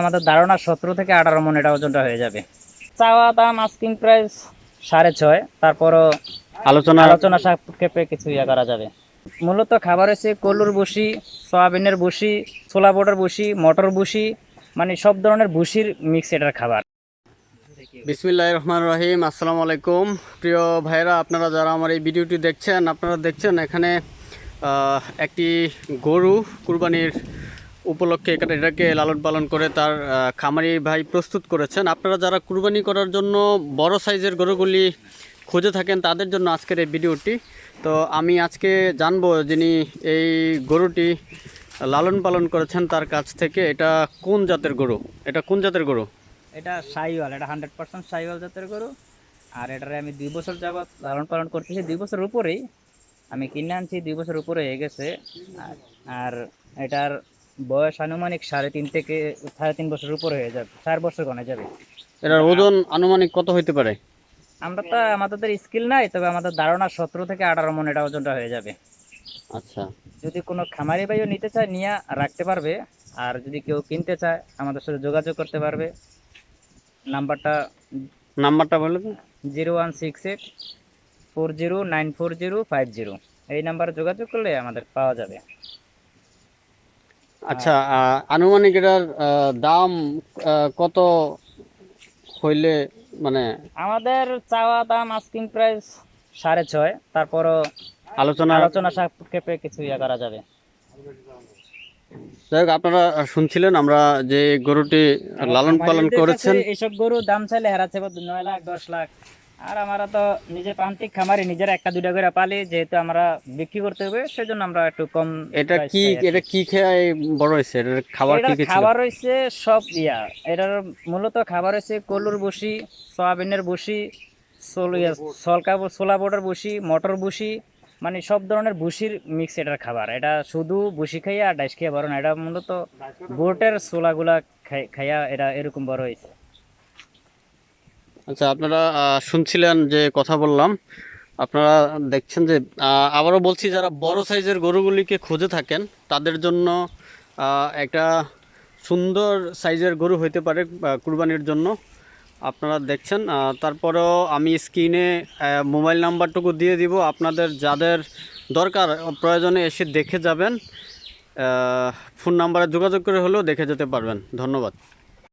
আমাদের ধারণা সতেরো থেকে আঠারো মন এটা ওজনটা হয়ে যাবে। চাওয়া দাম আস্কিং প্রাইস সাড়ে ছয় তারপরও আলোচনা আলোচনা সাপেক্ষে কিছু ইয়ে করা যাবে। মূলত খাবার হচ্ছে কলুর বসি সয়াবিনের বসি ছোলা বোটার বসি মটর বসি মানে সব ধরনের বসির মিক্স এটার খাবার। বিসমিল্লাহ রহমান রহিম আসসালামু আলাইকুম। প্রিয় ভাইরা আপনারা যারা আমার এই ভিডিওটি দেখছেন আপনারা দেখছেন এখানে আহ, একটি গরু কুরবানির উপলক্ষে এখানে এটাকে লালন পালন করে তার খামারি ভাই প্রস্তুত করেছেন। আপনারা যারা কুরবানি করার জন্য বড় সাইজের গরুগুলি খুঁজে থাকেন, তাদের জন্য আজকের এই ভিডিওটি। তো আমি আজকে জানব যিনি এই গরুটি লালন পালন করেছেন তার কাছ থেকে, এটা কোন জাতের গরু? এটা কোন জাতের গরু? এটা সাইওয়াল, এটা হান্ড্রেড পার্সেন্ট সাইওয়াল জাতের গরু। আর এটারে আমি দুই বছর যাবৎ লালন পালন করতেছি। দুই বছর উপরেই আমি কিনে আনছি, দুই বছর উপরে হয়ে গেছে। আর- আর এটার বয়স আনুমানিক সাড়ে তিন থেকে সাড়ে তিন বছর উপরে হয়ে যাবে চার বছর গনে যাবে। এটার ওজন আনুমানিক কত হইতে পারে? আমরা তো আমাদের স্কিল নাই তবে আমাদের ধারণা সতেরো থেকে আঠারো মন এটা ওজনটা হয়ে যাবে। আচ্ছা। যদি কোনো খামারি ভাইও নিতে চায় নিয়ে রাখতে পারবে আর যদি কেউ কিনতে চায় আমাদের সাথে যোগাযোগ করতে পারবে। নাম্বারটা নাম্বারটা বলে zero one six eight four zero nine four zero five zero. এই নাম্বারে যোগাযোগ করলে আমাদের পাওয়া যাবে। আচ্ছা আনুমানিক এটার দাম কত হইলে মানে? আমাদের চাওয়া দাম আস্কিং প্রাইস সাড়ে ছয় তারপরও আলোচনা আলোচনা সাপেক্ষে কিছু ইয়ে করা যাবে। যাই আপনারা শুনছিলেন আমরা যে গরুটি লালন পালন করেছেন এইসব গরু দাম চাইলে হেরাচ্ছে নয় লাখ দশ লাখ। আর আমরা তো নিজে প্রান্তিক খামারি নিজের একটা দুইটা করে পালি যেহেতু আমরা বিক্রি করতে হবে সেজন্য আমরা একটু কম এটা কি। এটা কি খেয়ে বড় হয়েছে? এটার খাবার কি এটার কি ছিল? খাবার হয়েছে সব ইয়া। এটার মূলত খাবার হয়েছে কলুর বসি সয়াবিনের বসি সোল- ইয়া, সলকা ব- ছোলা বোটার বসি মটর বসি মানে সব ধরনের বসির মিক্স এটার খাবার। এটা শুধু বসি খাইয়া আর ডাইস খাইয়া বড় না এটা মূলত গোটের ছোলাগুলা খাই- খাইয়া এটা এরকম বড় হয়েছে আচ্ছা আপনারা শুনছিলেন যে কথা বললাম। আপনারা দেখছেন যে আবারও বলছি, যারা বড় সাইজের গরুগুলিকে খুঁজে থাকেন, তাদের জন্য একটা সুন্দর সাইজের গরু হইতে পারে কুরবানির জন্য। আপনারা দেখছেন তারপরেও আমি স্ক্রিনে মোবাইল নাম্বারটুকু দিয়ে দিব। আপনাদের যাদের দরকার, প্রয়োজনে এসে দেখে যাবেন। ফোন নাম্বারে যোগাযোগ করে হলেও দেখে যেতে পারবেন। ধন্যবাদ।